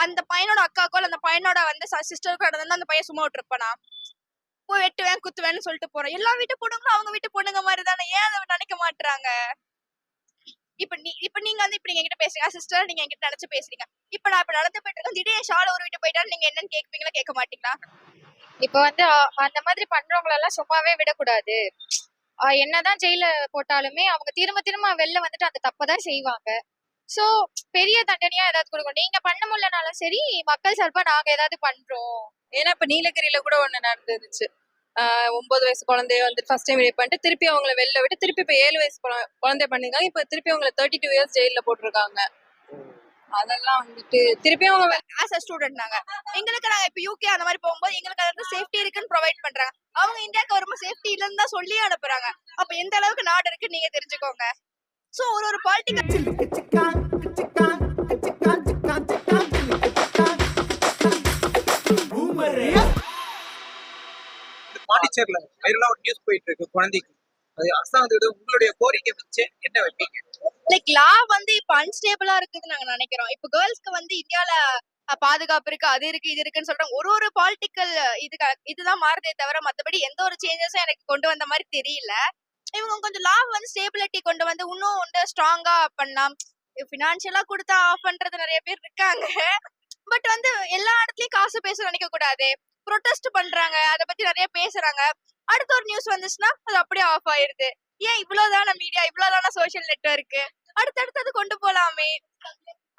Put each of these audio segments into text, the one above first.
அந்த பையனோட அக்காக்கோ அந்த பையனோட வந்து சிஸ்டருக்கோ நடந்தா அந்த பையன் சும்மா விட்டுருப்பானா? போய் வெட்டுவேன் குத்துவேன்னு சொல்லிட்டு போறேன். எல்லா வீட்டு பொண்ணுங்களும் அவங்க வீட்டு பொண்ணுங்க மாதிரி தானே ஏன் அதை நினைக்க மாட்டுறாங்க இப்ப நீ இப்ப நீங்க வந்து இப்ப நீங்க என்கிட்ட பேசுறீங்க. சிஸ்டர் நீங்க என்கிட்ட நினைச்சு பேசுறீங்க. இப்ப நான் இப்ப நடந்து போயிட்டு இருக்கேன். திடீர்னு ஷால ஒரு வீட்டு போயிட்டா நீங்க என்னன்னு கேட்பீங்களா கேட்க மாட்டீங்களா? இப்ப வந்து அந்த மாதிரி பண்றவங்கள எல்லாம் சும்மாவே விடக்கூடாது. என்னதான் ஜெயில போட்டாலுமே அவங்க திரும்ப திரும்ப வெளில வந்துட்டு அந்த தப்பதான் செய்வாங்க. சோ பெரிய தண்டனையா ஏதாவது கொடுக்கணும். நீங்க பண்ண முடியலனாலும் சரி மக்கள் சார்பா நாங்க ஏதாவது பண்றோம். ஏன்னா இப்ப நீலகிரியில கூட ஒண்ணு நடந்துருச்சு. ஒன்பது வயசு குழந்தைய வந்து ஃபர்ஸ்ட் டைம் ரேப் பண்ணிட்டு திருப்பி அவங்கள வெளில விட்டு திருப்பி இப்ப ஏழு வயசு குழ- குழந்தைய பண்ணிருக்காங்க. இப்ப திருப்பி அவங்கள தேர்ட்டி டூ இயர்ஸ் ஜெயில போட்டிருக்காங்க. அதெல்லாம் வந்துட்டு திருப்பி அவங்க ஆஸ் அ ஸ்டூடெண்ட் நாங்க. எங்களுக்கு நாங்க இப்ப யூகே அந்த மாதிரி போகும்போது எங்களுக்கு அது சேஃப்டி இருக்குன்னு ப்ரொவைட் பண்றாங்க. அவங்க இந்தியாவுக்கு வரும்போது சேஃப்டி இல்லைன்னு தான் சொல்லி அனுப்புறாங்க. அப்ப எந்த அளவுக்கு நாடு இருக்கு நீங்க தெரிஞ்சுக்கோங்க. சோ ஒரு ஒரு பாலிட்டிக்கல் பாண்டிச்சேரியில வைரலா ஒரு நியூஸ் போயிட்டு இருக்கு குழந்தைக்கு. அது அரசாங்கத்தோட உங்களுடைய கோரிக்கை வச்சு என்ன வைப்பீங்க? லைக் லா வந்து இப்ப அன்ஸ்டேபிளா இருக்குதுன்னு நாங்க நினைக்கிறோம். இப்ப கேர்ள்ஸ்க்கு வந்து இந்தியால பாதுகாப்பு இருக்கு அது இருக்கு இது இருக்குன்னு சொல்றாங்க. ஒரு ஒரு பாலிட்டிக்கல் இது இதுதான் மாறுதே தவிர மத்தபடி எந்த ஒரு சேஞ்சஸும் எனக்கு கொண்டு வந்த மாதிரி தெரியல. இவங்க கொஞ்சம் லா வந்து ஸ்டேபிலிட்டி கொண்டு வந்து இன்னும் வந்து ஸ்ட்ராங்கா பண்ணலாம். பினான்சியலா கொடுத்தா ஆஃப் பண்றது நிறைய பேர் இருக்காங்க. பட் வந்து எல்லா இடத்துலயும் காசு பேச நினைக்க கூடாது. ப்ரொடெஸ்ட் பண்றாங்க. அத பத்தி நிறைய பேசுறாங்க. அடுத்த ஒரு நியூஸ் வந்துச்சுன்னா அது அப்படியே ஆஃப் ஆயிருது. ஏன் இவ்வளவுதான மீடியா இவ்வளவுதான சோஷியல் நெட்வொர்க் அடுத்தடுத்தது கொண்டு போலாமே.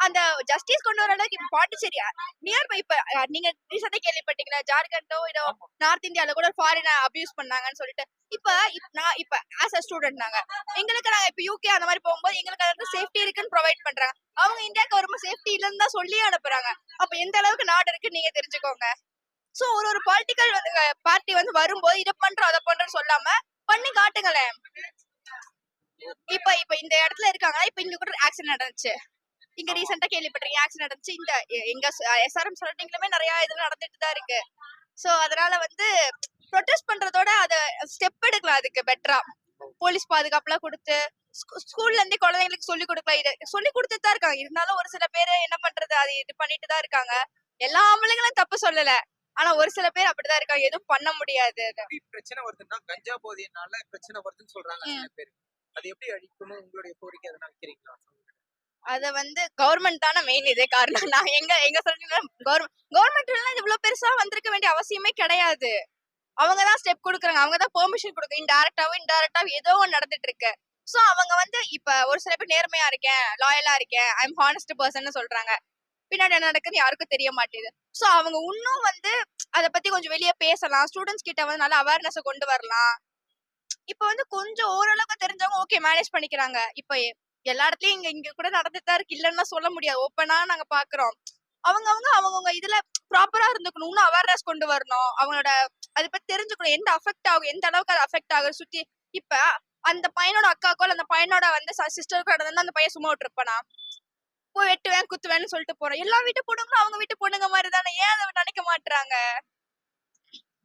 அந்த ஜஸ்டிஸ் கொண்டு வர அளவுக்கு பாண்டிச்சேரி நியர்பை இப்ப நீங்க ரீசெண்டா கேள்விப்பட்டீங்களா ஜார்க்கண்டோ இதோ நார்த் இந்தியால கூட ஃபாரின் அபியூஸ் பண்ணாங்கன்னு சொல்லிட்டு. இப்ப நான் இப்ப ஆஸ் அ ஸ்டூடெண்ட் நாங்க எங்களுக்கு நாங்க இப்ப யூகே அந்த மாதிரி போகும்போது எங்களுக்கு அது சேஃப்டி இருக்குன்னு ப்ரொவைட் பண்றாங்க. அவங்க இந்தியாவுக்கு வரும்போது சேஃப்டி இல்லைன்னு தான் சொல்லி அனுப்புறாங்க. அப்ப எந்த அளவுக்கு நாடு இருக்கு நீங்க தெரிஞ்சுக்கோங்க. சோ ஒரு ஒரு பொலிட்டிக்கல் வந்து பார்ட்டி வந்து வரும்போது இதை பண்றோம் அதை பண்றோம் சொல்லாம பண்ணி காட்டுங்களேன். இப்ப இப்ப இந்த இடத்துல இருக்காங்க இப்ப இங்க கூட ஆக்சிடென்ட் நடந்துச்சு. இங்க ரீசெண்டா கேள்விப்பட்டிருக்கீங்க ஆக்சிடென்ட் நடந்துச்சு. இந்த எங்க எஸ்ஆர்எம் சரௌண்டிங்லுமே நிறைய இது நடந்துட்டு தான் இருக்கு. சோ அதனால வந்து ப்ரொடெஸ்ட் பண்றதோட அத ஸ்டெப் எடுக்கலாம் அதுக்கு பெட்டரா போலீஸ் பாதுகாப்புலாம் கொடுத்து ஸ்கூ- ஸ்கூல்ல இருந்தே குழந்தைங்களுக்கு சொல்லி கொடுக்கலாம். இது சொல்லி கொடுத்துட்டு தான் இருக்காங்க. இருந்தாலும் ஒரு சில பேர் என்ன பண்றது அது இது பண்ணிட்டு தான் இருக்காங்க. எல்லா ஆம்பளைங்களும் தப்பு சொல்லல. ஆனா ஒரு சில பேர் அப்படிதான் இருக்காங்க. எதுவும் பண்ண முடியாது. பிரச்சனை வருதுன்னா கஞ்சா போதையினால பிரச்சனை வருதுன்னு சொல்றாங்க சில பேர். அது எப்படி அழிக்கணும் உங்களுடைய கோரிக்கை அதை வைக்கிறீங்களா? அத வந்து கவர்மெண்ட் தானே மெயின் இதே காரணம். நான் எங்க எங்க சொல்றீங்கன்னா கவர்மெண்ட் கவர்மெண்ட் எல்லாம் இவ்வளவு பெருசா வந்திருக்க வேண்டிய அவசியமே கிடையாது. அவங்க தான் ஸ்டெப் கொடுக்குறாங்க. அவங்க தான் பெர்மிஷன் கொடுக்க இன்டைரக்டாவோ இன்டைரக்டாவோ ஏதோ ஒன்று நடந்துட்டு இருக்கு. சோ அவங்க வந்து இப்ப ஒரு சில பேர் நேர்மையா இருக்கேன் லாயலா இருக்கேன் ஐ எம் ஹானஸ்ட் பர்சன் சொல்றாங்க. பின்னாடி என்ன நடக்குதுன்னு யாருக்கும் தெரிய மாட்டேது சோ அவங்க இன்னும் வந்து அத பத்தி கொஞ்சம் வெளியே பேசலாம். ஸ்டூடெண்ட்ஸ் கிட்ட வந்து நல்ல அவேர்னஸ் கொண்டு வரலாம். இப்ப வந்து கொஞ்சம் ஓரளவுக்கு தெரிஞ்சவங்க ஓகே மேனேஜ் பண்ணிக்கிறாங்க. இப்ப எல்லா இடத்துலயும் இங்க இங்க கூட நடந்துட்டு தான் இருக்கு. இல்லைன்னா சொல்ல முடியாது. ஓப்பனா நாங்க பாக்குறோம். அவங்க அவங்க அவங்கவுங்க இதுல ப்ராப்பரா இருந்துக்கணும். இன்னும் அவேர்னஸ் கொண்டு வரணும். அவங்களோட அதை பத்தி தெரிஞ்சுக்கணும். எந்த அஃபெக்ட் ஆகும்? எந்த அளவுக்கு அது அஃபெக்ட் ஆகுது? சுத்தி இப்ப அந்த பையனோட அக்காக்கோ அந்த பையனோட வந்து சிஸ்டருக்கோ நடந்தா அந்த பையன் சும்மா விட்டுருப்பானா? போய் வெட்டுவேன் குத்துவேன்னு சொல்லிட்டு போறோம். எல்லா வீட்டு பொண்ணுங்களும் அவங்க வீட்டு பொண்ணுங்க மாதிரி தானே? ஏன் அதை நினைக்க மாட்டாங்க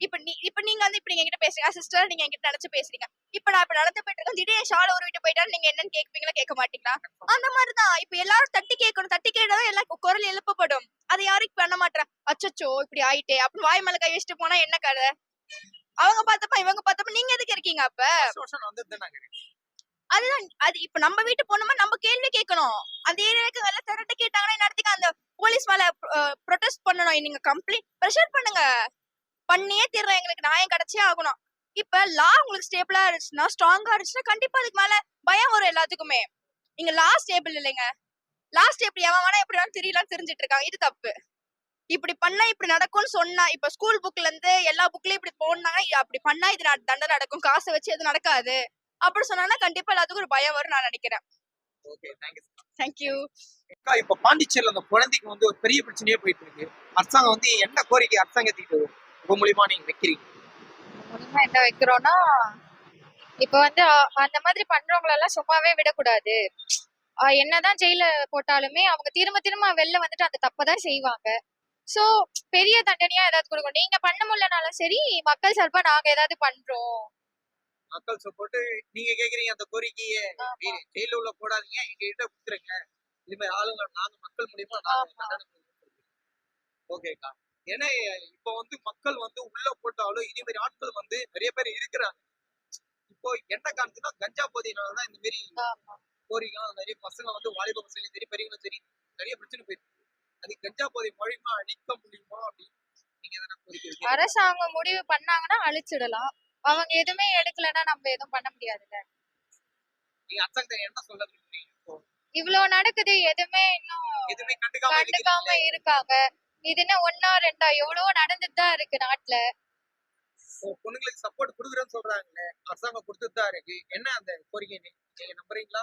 இப்ப நீ இப்ப நீங்க வந்து இப்ப நீங்க என்கிட்ட பேசுறீங்க. சிஸ்டர் நீங்க என்கிட்ட நினைச்சு பேசுறீங்க. இப்ப நான் இப்ப நடந்து போயிட்டு இருக்கேன். திடீர்னு ஷால ஒரு வீட்டு போயிட்டா நீங்க என்னன்னு கேட்பீங்களா கேட்க மாட்டீங்களா? அந்த மாதிரிதான். இப்ப எல்லாரும் தட்டி கேட்கணும். தட்டி கேட்டாதான் எல்லாம் குரல் எழுப்பப்படும். அதை யாரும் பண்ண மாட்டேன் அச்சச்சோ இப்படி ஆயிட்டே. அப்படின்னு வாய் மேல கை வச்சுட்டு போனா என்ன கதை? அவங்க பார்த்தப்ப இவங்க பார்த்தப்ப நீங்க எதுக்கு இருக்கீங்க அப்ப? அதுதான். அது இப்ப நம்ம வீட்டு போனோமா நம்ம கேள்வி கேட்கணும். அந்த ஏரியாவுக்கு வேலை திரட்ட கேட்டாங்கன்னா நடத்திக்க அந்த போலீஸ் மேல ப்ரொடெஸ்ட் பண்ணணும். நீங்க கம்ப்ளைண்ட் ப்ரெஷர் பண்ணுங்க. பண்ணியே தீர்றோம் எங்களுக்கு நியாயம் கிடைச்சே ஆகணும். இப்ப லா உங்களுக்கு ஸ்டேபிளா இருந்துச்சுன்னா ஸ்ட்ராங்கா இருந்துச்சுன்னா கண்டிப்பா அதுக்கு மேல பயம் வரும் எல்லாத்துக்குமே. இங்க லா ஸ்டேபிள் இல்லைங்க. லா ஸ்டேபிள் எவன் வேணா எப்படி வேணா தெரியலாம் தெரிஞ்சிட்டு இருக்காங்க. இது தப்பு. இப்படி பண்ணா இப்படி நடக்கும்னு சொன்னா இப்ப ஸ்கூல் புக்ல இருந்து எல்லா புக்லயும் இப்படி போனாங்கன்னா இது அப்படி பண்ணா இது தண்டனை நடக்கும். காசை வச்சு எதுவும் நடக்காது. அப்படி சொன்னாங்கன்னா கண்டிப்பா எல்லாத்துக்கும் ஒரு பயம் வரும் நான் நினைக்கிறேன். ஓகே தேங்க்யூ அக்கா இப்ப பாண்டிச்சேரியில அந்த குழந்தைக்கு வந்து ஒரு பெரிய பிரச்சனையே போயிட்டு இருக்கு. அரசாங்கம் வந்து என்ன கோரிக்கை அரசாங்கத்துக்கு உங்க மூலியமா நீங்க வைக்கிறீங்க? மூலியமா என்ன வைக்கிறோம்னா இப்ப வந்து அந்த மாதிரி பண்றவங்கள எல்லாம் சும்மாவே விடக்கூடாது. என்னதான் ஜெயில போட்டாலுமே அவங்க திரும்ப திரும்ப வெளில வந்துட்டு அந்த தப்பதான் செய்வாங்க. சோ பெரிய தண்டனையா ஏதாவது கொடுக்கணும் நீங்க பண்ண முடியலனாலும் சரி மக்கள் சார்பா நாங்க ஏதாவது பண்றோம். மக்கள் சப்போர்ட் நீங்க கேக்குறீங்க அந்த கோரிக்கையை. ஜெயில உள்ள போடாதீங்க எங்க கிட்ட கொடுத்துருங்க மாதிரி ஆளுங்க நாங்க மக்கள் மூலியமா நாங்க. ஓகேக்கா. ஏன்னா இப்போ வந்து மக்கள் வந்து உள்ள போட்டாலும் மாதிரி ஆட்கள் வந்து நிறைய பேர் இருக்கிறாங்க இப்போ என்ன காரணத்துனா கஞ்சா போதையினாலதான் இந்த மாதிரி. கோரிக்கைலாம் நிறைய பசங்க வந்து வாலிப பசங்களும் சரி பெரியவங்களும் சரி நிறைய பிரச்சனை போயிருக்கு அது கஞ்சா போதை மூலியமா அழிக்க முடியுமா அப்படின்னு நீங்க? அரசாங்கம் முடிவு பண்ணாங்கன்னா அழிச்சிடலாம் அவங்க எதுவுமே எடுக்கலைன்னா நம்ம எதுவும் பண்ண முடியாதுல்ல இவ்வளவு நடக்குது எதுவுமே இன்னும் எதுவுமே கண்டுக்காம. இருக்காங்க இது என்ன ஒன்னா ரெண்டா? எவ்வளவோ நடந்துட்டு தான் இருக்கு நாட்டுல. பொண்ணுங்களுக்கு சப்போர்ட் கொடுக்குறேன்னு சொல்றாங்களே. அரசாங்கம் கொடுத்துட்டு தான் இருக்கு. என்ன அந்த கோரிக்கை நீங்க நம்புறீங்களா?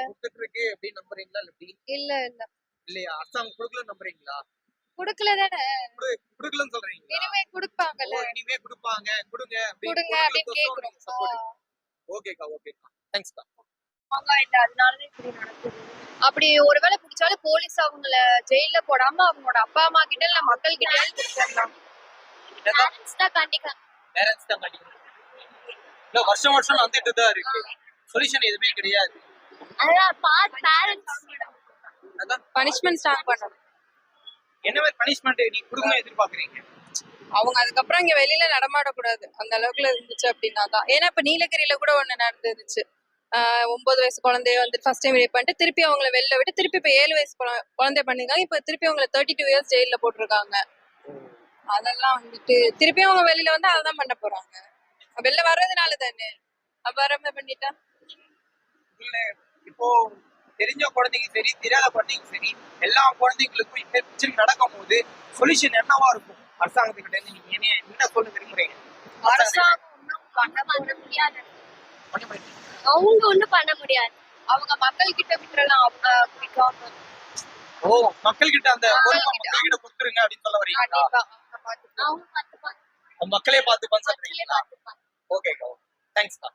கொடுத்துட்டு இருக்கு அப்படின்னு நம்புறீங்களா இல்ல எப்படி? இல்ல இல்ல. இல்லையா? அரசாங்கம் கொடுக்கல நம்புறீங்களா? குடுக்கல தானே கொடுக்கலன்னு சொல்றீங்களா? இனிமே குடுப்பாங்கல்ல. ஓ, இனிமே கொடுப்பாங்க. கொடுங்க கொடுங்க அப்படின்னு கேக்குறோம். ஓகேக்கா ஓகேக்கா. தேங்க்ஸ்க்கா அதனாலதான் இப்படி நடக்குது. அப்படி ஒருவேளை பிடிச்சாலும் போலீஸ் அவங்கள ஜெயில போடாம அவங்களோட அப்பா அம்மா கிட்ட இல்ல மக்கள் கிட்ட கொடுத்துடலாம் பேரண்ட்ஸ் தான் கண்டிக்கலாம் பேரண்ட்ஸ் தான் கண்டிப்பாக இல்ல வருஷம் வருஷம் வந்துட்டு தான் இருக்கு. சொல்யூஷன் எதுவுமே கிடையாது. அதான் பார்த்து பேரண்ட்ஸ் அதான். பனிஷ்மெண்ட் ஸ்டார்ட் பண்ணணும். என்ன மாதிரி பனிஷ்மெண்ட் நீங்க கொடுக்கணும் எதிர்பார்க்கறீங்க? அவங்க அதுக்கப்புறம் இங்க வெளியில நடமாடக்கூடாது. அந்த அளவுக்குல இருந்துச்சு அப்படின்னா தான் ஏன்னா இப்ப நீலகிரியில கூட ஒண்ணு நடந்துருச்சு. ஒன்பது வயசு குழந்தைய வந்து ஃபர்ஸ்ட் டைம் ரேப் பண்ணிட்டு திருப்பி அவங்கள வெளில விட்டு திருப்பி இப்ப ஏழு வயசு குழ- குழந்தை பண்ணிருக்காங்க இப்ப திருப்பி அவங்கள தேர்ட்டி டூ இயர்ஸ் ஜெயில போட்டிருக்காங்க. அதெல்லாம் வந்துட்டு திருப்பி அவங்க வெளியில வந்து அதான் பண்ண போறாங்க. வெளில வர்றதுனால தானே. வராம பண்ணிட்டா? இல்ல இப்போ தெரிஞ்ச குழந்தைங்க சரி தெரியாத குழந்தைங்க சரி எல்லா குழந்தைங்களுக்கும் இந்த பிரச்சனை நடக்கும் போது சொல்யூஷன் என்னவா இருக்கும்? அரசாங்கத்துக்கிட்ட நீங்க என்ன என்ன சொல்ல விரும்புறீங்க அரசாங்கம் ஒண்ணும் பண்ண பண்ண முடியாது. அவங்க ஒண்ணும் பண்ண முடியாது. அவங்க மக்கள் கிட்ட விட்டுறலாம் அவங்க குடிக்காம ஓ மக்கள் கிட்ட அந்த மக்கள் கிட்ட குடுத்துருங்க அப்படின்னு சொல்ல வரீங்களா? மக்களே பார்த்து பண்ணுறீங்களா ஓகேக்கா தேங்க்ஸ்க்கா